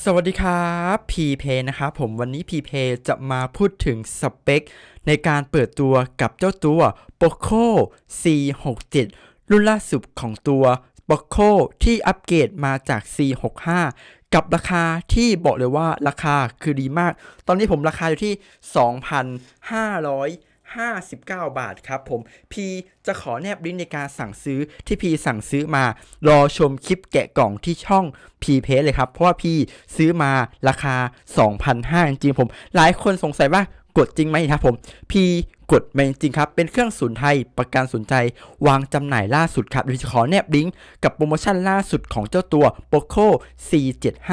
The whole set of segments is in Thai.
สวัสดีครับพีเพนะครับผมวันนี้พีเพจะมาพูดถึงสเปค ในการเปิดตัวกับเจ้าตัว Poco C67 รุ่นล่าสุดของตัว Poco ที่อัปเกรดมาจาก C65 กับราคาที่บอกเลยว่าราคาคือดีมาก ตอนนี้ผมราคาอยู่ที่ 2,500 59 บาทครับผมพีจะขอแนบลิงก์ในการสั่งซื้อที่พีสั่งซื้อมา รอชมคลิปแกะกล่องที่ช่องพีเพจเลยครับ เพราะว่าพี่ซื้อมาราคา 2,500 จริงผม หลายคนสงสัยว่ากดจริงไหมครับผมพีกดมาจริงครับ เป็นเครื่องศูนย์ไทยประกันสนใจ วางจำหน่ายล่าสุดครับเดี๋ยวจะขอแนบลิงก์กับโปรโมชั่นล่าสุดของเจ้าตัว Poco C75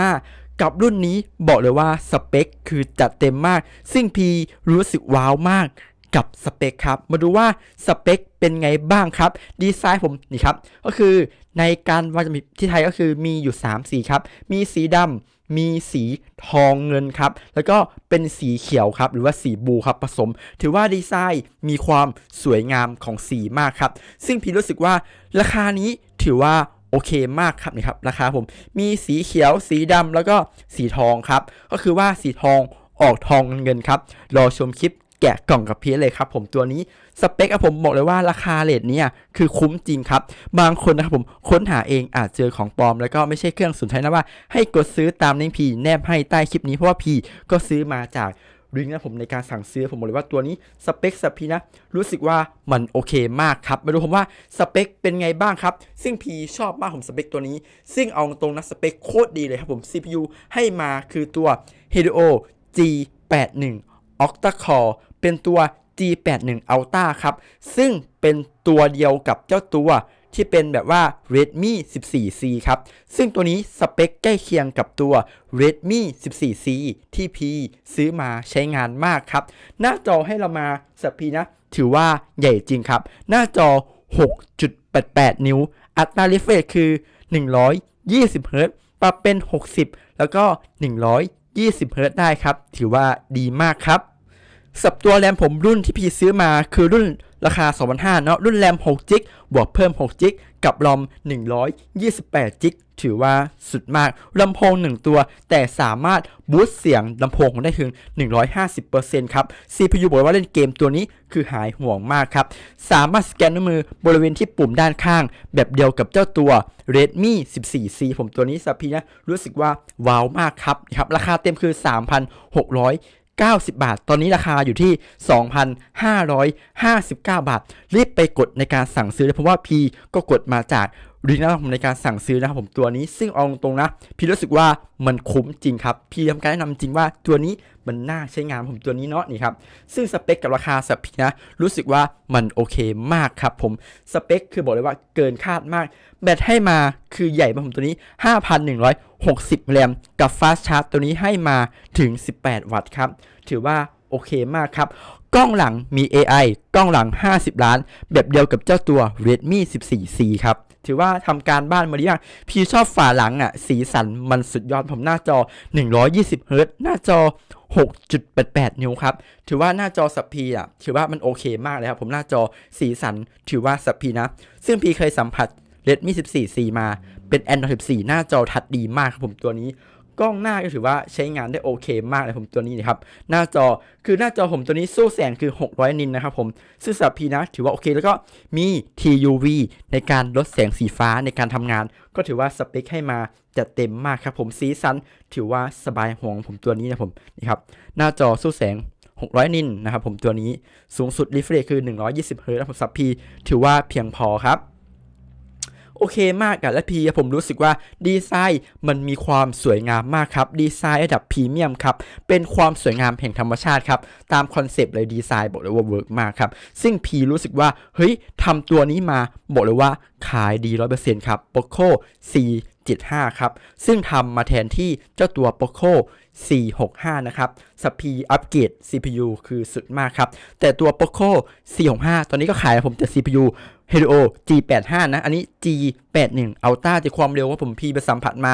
กับรุ่นนี้บอกเลยว่าสเปคคือจัดเต็มมาก ซึ่งพีรู้สึกว้าวมาก กับสเปคครับ มาดูว่าสเปคเป็นไงบ้างครับ ดีไซน์ผมนี่ครับ ก็คือในการวางจำหน่ายที่ไทยก็คือมีอยู่ 3 สีครับ มีสีดำมีสีทองเงินครับ แล้วก็เป็นสีเขียวครับ หรือว่าสีบูครับผสม ถือว่าดีไซน์มีความสวยงามของสีมากครับ ซึ่งพี่รู้สึกว่าราคานี้ถือว่าโอเคมากครับนี่ครับราคาผมมีสีเขียว สีดำแล้วก็สีทองครับ ก็คือว่าสีทองออกทองเงินครับ รอชมคลิป แกะกล่องกับเพียเลยครับผมตัวนี้สเปคอะผมบอกเลยว่าราคาเลทเนี่ยคือคุ้มจริงครับ บางคนนะครับผมค้นหาเองอาจเจอของปลอม แล้วก็ไม่ใช่เครื่องสุนทรนะว่า ให้กดซื้อตามลิงก์พีแนบให้ใต้คลิปนี้เพราะว่าพีก็ซื้อมาจากลิงก์นะผมในการสั่งซื้อผมบอกเลยว่าตัวนี้สเปคสับพีนะรู้สึกว่ามันโอเคมากครับมาดูผมว่าสเปคเป็นไงบ้างครับ ซึ่งพีชอบมากผมสเปคตัวนี้ ซึ่งเอาตรงนะสเปคโคตรดีเลยครับผม CPU ให้มาคือตัว Helio G81 Octa Core เป็นตัว G81 Ultra ครับ ซึ่งเป็นตัวเดียวกับเจ้าตัวที่เป็นแบบว่า Redmi 14C ครับ ซึ่งตัวนี้สเปคใกล้เคียงกับตัว Redmi 14C ที่พีซื้อมาใช้งานมากครับ หน้าจอให้เรามาสับพีนะ ถือว่าใหญ่จริงครับ หน้าจอ 6.88 นิ้ว อัตรา refresh คือ 120 Hz ปรับเป็น 60 แล้วก็ 120 Hz ได้ครับ ถือว่าดีมากครับ สับตัวแรมผมรุ่นที่พี่ซื้อมาคือรุ่นราคา 2,500 เนาะรุ่นแรม6จิกบวกเพิ่ม6จิกกับรอม 128จิกถือว่าสุดมากลำโพง 1 ตัว แต่สามารถบูสต์เสียงลำโพงได้ถึง 150%ครับ CPU บอกว่าเล่นเกมตัวนี้คือหายห่วงมากครับ สามารถสแกนนิ้วมือบริเวณที่ปุ่มด้านข้าง แบบเดียวกับเจ้าตัว Redmi 14C ผมตัวนี้สับพีนะรู้สึกว่าว้าวมากครับครับ ราคาเต็มคือ 3,600 90 บาท ตอนนี้ราคาอยู่ที่ 2,559 บาท รีบไปกดในการสั่งซื้อเลยเพราะว่าพีก็กดมาจากรีนะผมในการสั่งซื้อนะครับผมตัวนี้ซึ่งเอาตรงๆนะ พี่รู้สึกว่ามันคุ้มจริงครับ พี่ทำการแนะนำจริงว่าตัวนี้ มันน่าใช้งานผมตัวนี้เนาะนี่ครับซึ่งสเปคกับราคาสับพีนะรู้สึกว่ามันโอเคมากครับผมสเปคคือบอกเลยว่าเกินคาดมาก แบตให้มาคือใหญ่มาผมตัวนี้ 5,160 แรมกับฟาสชาร์จตัวนี้ให้มาถึง 18 วัตต์ครับ ถือว่าโอเคมากครับ กล้องหลังมี AI กล้องหลัง 50 ล้าน แบบเดียวกับเจ้าตัว Redmi 14C ครับ ถือว่าทำการบ้านมาดีมากพี่ชอบฝาหลังอะ สีสันมันสุดยอดผมหน้าจอ 120เฮิรตซ์หน้าจอ 6.88 นิ้วครับ ถือว่าหน้าจอสับพีอะ ถือว่ามันโอเคมากเลยครับ ผมหน้าจอสีสัน ถือว่าสับพีนะ ซึ่งพีเคยสัมผัส Redmi 14C มา เป็น Android 14 หน้าจอทัดดีมากครับผมตัวนี้ กล้องหน้าก็ถือว่าใช้งานได้โอเคมากเลยผมตัวนี้นะครับหน้าจอคือหน้าจอผมตัวนี้สู้แสงคือ 600 นินนะครับผมซึ่งสำหรับพีนะถือว่าโอเค แล้วก็มี TUV ในการลดแสงสีฟ้าในการทำงาน ก็ถือว่าสเปคให้มาจัดเต็มมากครับผมสีสันถือว่าสบายห่วงผมตัวนี้นะผมนี่ครับหน้าจอสู้แสง600 นินนะครับผมตัวนี้สูงสุด refresh คือ 120 เฮิรตซ์นะผมสับพีถือว่าเพียงพอครับ โอเคมากอะและพีผมรู้สึกว่าดีไซน์มันมีความสวยงามมากครับดีไซน์ระดับพรีเมียมครับเป็นความสวยงามแห่งธรรมชาติครับตามคอนเซปต์เลยดีไซน์บอกเลยว่าเวิร์กมากครับซึ่งพีรู้สึกว่าเฮ้ยทำตัวนี้มาบอกเลยว่าขายดี100%ครับ Poco C75 ครับ ซึ่งทำมาแทนที่เจ้าตัว Poco 465 นะครับสปีอัปเกรด CPU คือสุดมากครับ แต่ตัว Poco 465 ตอนนี้ก็ขายผมแต่ CPU Helio G85 นะ อันนี้ G81 Ultra จะความเร็วว่าผมพีไปสัมผัสมา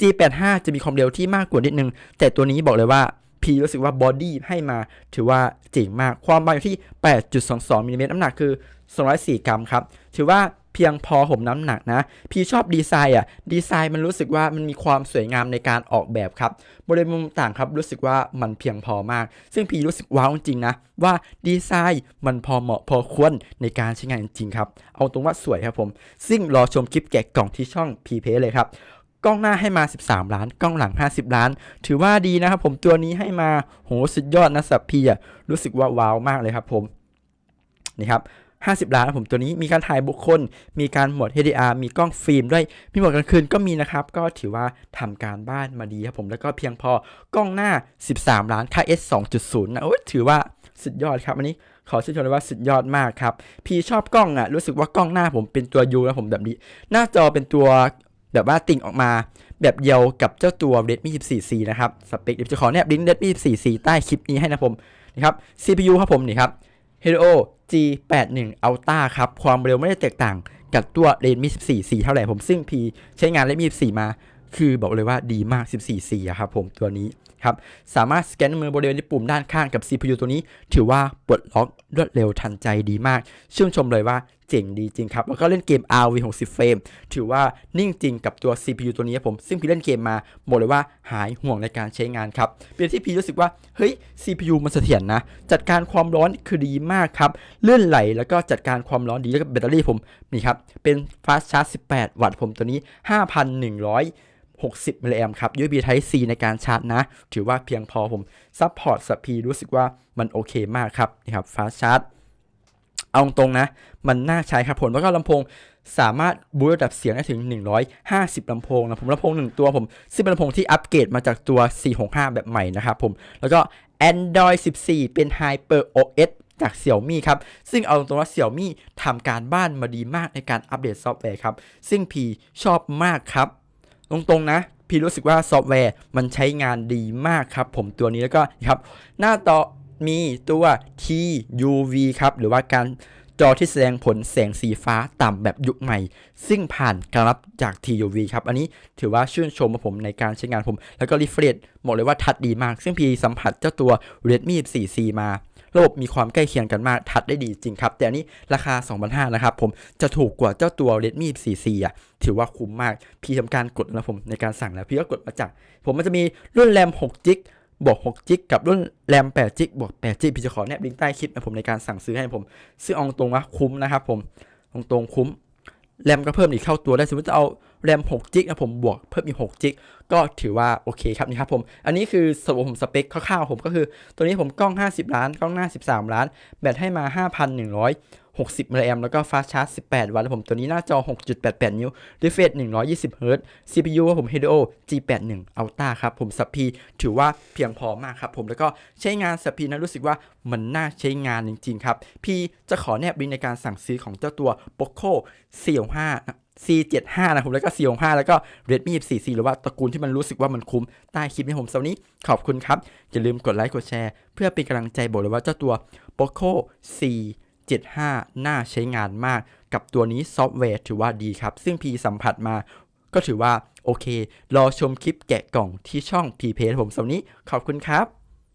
G85 จะมีความเร็วที่มากกว่านิดนึง แต่ตัวนี้บอกเลยว่า พีรู้สึกว่าบอดี้ให้มาถือว่าเจ๋งมาก ความบางอยู่ที่ 8.22มิลลิเมตรน้ำหนักคือ 204 กรัมครับ ถือว่าเพียงพอผมน้ำหนักนะ พี่ชอบดีไซน์อะ ดีไซน์มันรู้สึกว่ามันมีความสวยงามในการออกแบบครับ บริเวณมุมต่างครับรู้สึกว่ามันเพียงพอมาก ซึ่งพี่รู้สึกว้าวจริงนะ ว่าดีไซน์มันพอเหมาะพอควรในการใช้งานจริงครับ เอาตรงว่าสวยครับผม ซึ่งรอชมคลิปแกะกล่องที่ช่องพีเพเลยครับ กล้องหน้าให้มา 13 ล้าน กล้องหลัง 50 ล้าน ถือว่าดีนะครับผมตัวนี้ให้มาโหสุดยอดนะสับพีอะรู้สึกว่าว้าวมากเลยครับผมนี่ครับ50 ล้านผมตัวนี้มีการถ่ายบุคคล มีการโหมด HDR มีกล้องฟิล์มด้วยมีโหมดกลางคืนก็มีนะครับ ก็ถือว่าทำการบ้านมาดีครับผมแล้วก็เพียงพอกล้องหน้า 13 ล้านค่า S 2.0นะโอ้ยถือว่าสุดยอดครับ อันนี้ขอชื่นชมเลยว่าสุดยอดมากครับ พี่ชอบกล้องอะรู้สึกว่ากล้องหน้าผมเป็นตัวยูนะผมแบบนี้ หน้าจอเป็นตัว แบบว่าติ่งออกมาแบบเดียวกับเจ้าตัว Redmi 14C นะครับ สเปคเดี๋ยวจะขอแนบลิงก์ Redmi 14C ใต้คลิปนี้ให้นะผมนะครับ CPU ครับผมนี่ครับ Helio G81 Ultra ครับ ความเร็วไม่ได้แตกต่างกับตัว Redmi 14C เท่าไหร่ผมซึ่งพีใช้งาน Redmi 14 มา คือบอกเลยว่าดีมาก 14C อะครับผมตัวนี้ครับ สามารถสแกนมือบริเวณที่ปุ่มด้านข้างกับ CPU ตัวนี้ ถือว่าปลดล็อกรวดเร็วทันใจดีมาก ชื่นชมเลยว่า เจ๋งดีจริงครับ แล้วก็เล่นเกม RV 60 เฟรม ถือว่านิ่งจริงกับตัว CPU ตัวนี้ครับผม ซึ่งพี่เล่นเกมมาบอกเลยว่าหายห่วงในการใช้งานครับ เป็นที่พี่รู้สึกว่า เฮ้ย CPU มันเสถียรนะ จัดการความร้อนคือดีมากครับ เลื่อนไหลแล้วก็จัดการความร้อนดีแล้วก็แบตเตอรี่ผมนี่ครับ เป็น Fast Charge 18 วัตต์ผมตัวนี้ 5,100 60มิลลิแอมครับ USB Type C ในการชาร์จนะ ถือว่าเพียงพอผมซัพพอร์ตสปีรู้สึกว่ามันโอเคมากครับนี่ครับ Fast Charge เอาตรงนะ มันน่าใช้ครับผมแล้วก็ลำโพงสามารถบูตระดับเสียงได้ถึง 150 ลำโพงนะผมลำโพงหนึ่งตัวผมซึ่งเป็นลำโพงที่อัปเกรดมาจากตัว 465 แบบใหม่นะครับผม แล้วก็ Android 14 เป็น Hyper OS จาก Xiaomi ครับ ซึ่งเอาตรงๆว่า Xiaomi ทำการบ้านมาดีมากในการอัปเดตซอฟต์แวร์ครับ ซึ่งพีชอบมากครับ ตรงๆนะพี่รู้สึกว่าซอฟต์แวร์มันใช้งานดีมากครับ ผมตัวนี้แล้วก็ครับ หน้าต่อ มีตัว TUV ครับหรือว่าการจอที่แสดงผลแสงสีฟ้าต่ำแบบยุคใหม่ ซึ่งผ่านการรับจาก TUV ครับ อันนี้ถือว่าชื่นชมผมในการใช้งานผม แล้วก็รีเฟรชบอกเลยว่าทัดดีมาก ซึ่งพีสัมผัสเจ้าตัว Redmi 4C มา ระบบมีความใกล้เคียงกันมาก ทัดได้ดีจริงครับ แต่อันนี้ราคา 2,500นะครับผมจะถูกกว่าเจ้าตัว Redmi 4C อะถือว่าคุ้มมาก พี่ทำการกดแล้วผมในการสั่งแล้วพี่ก็กดมาจาก ผมมันจะมีรุ่นแรม6จิก บวก6จิกกับรุ่นแรม8จิกบวก8จิกพี่จะขอแนบลิงก์ใต้คลิปนะผมในการสั่งซื้อให้ผมซึ่งอาตรงว่าคุ้มนะครับผมตรงตรงคุ้มแรมก็เพิ่มอีกเข้าตัวได้สมมติจะเอาแรม6จิกนะผมบวกเพิ่มอีก6จิกก็ถือว่าโอเคครับนี่ครับผม อันนี้คือสรุปผมสเปคคร่าวๆผมก็คือ ตัวนี้ผมกล้อง 50 ล้าน กล้องหน้า 13 ล้าน แบตให้มา 60มิลลิแอมแล้วก็ฟาสชาร์จ18 วัตต์ผมตัวนี้หน้าจอ 6.88 นิ้ว refresh 120เฮิรตซ์ CPU ว่าผม Helio G81 Ultra ครับผมสับพีถือว่าเพียงพอมากครับผมแล้วก็ใช้งานสับพีนะรู้สึกว่ามันน่าใช้งานจริง ๆ ครับ พี่จะขอแนบลิงก์ในการสั่งซื้อของเจ้าตัว Poco C65 C75 นะผมแล้วก็ C65 แล้วก็ Redmi 14C หรือว่าตระกูลที่มันรู้สึกว่ามันคุ้มใต้คลิปนี้ผมสำหรับนนี้ขอบคุณครับ อย่าลืมกดไลค์กดแชร์ เพื่อเป็นกำลังใจบอกเลยว่าเจ้าตัว Poco 75 น่าใช้งานมากกับตัวนี้ซอฟต์แวร์ถือว่าดีครับ ซึ่งพีสัมผัสมาก็ถือว่าโอเค รอชมคลิปแกะกล่องที่ช่อง p p ผมสำหรับวันนี้ ขอบคุณครับ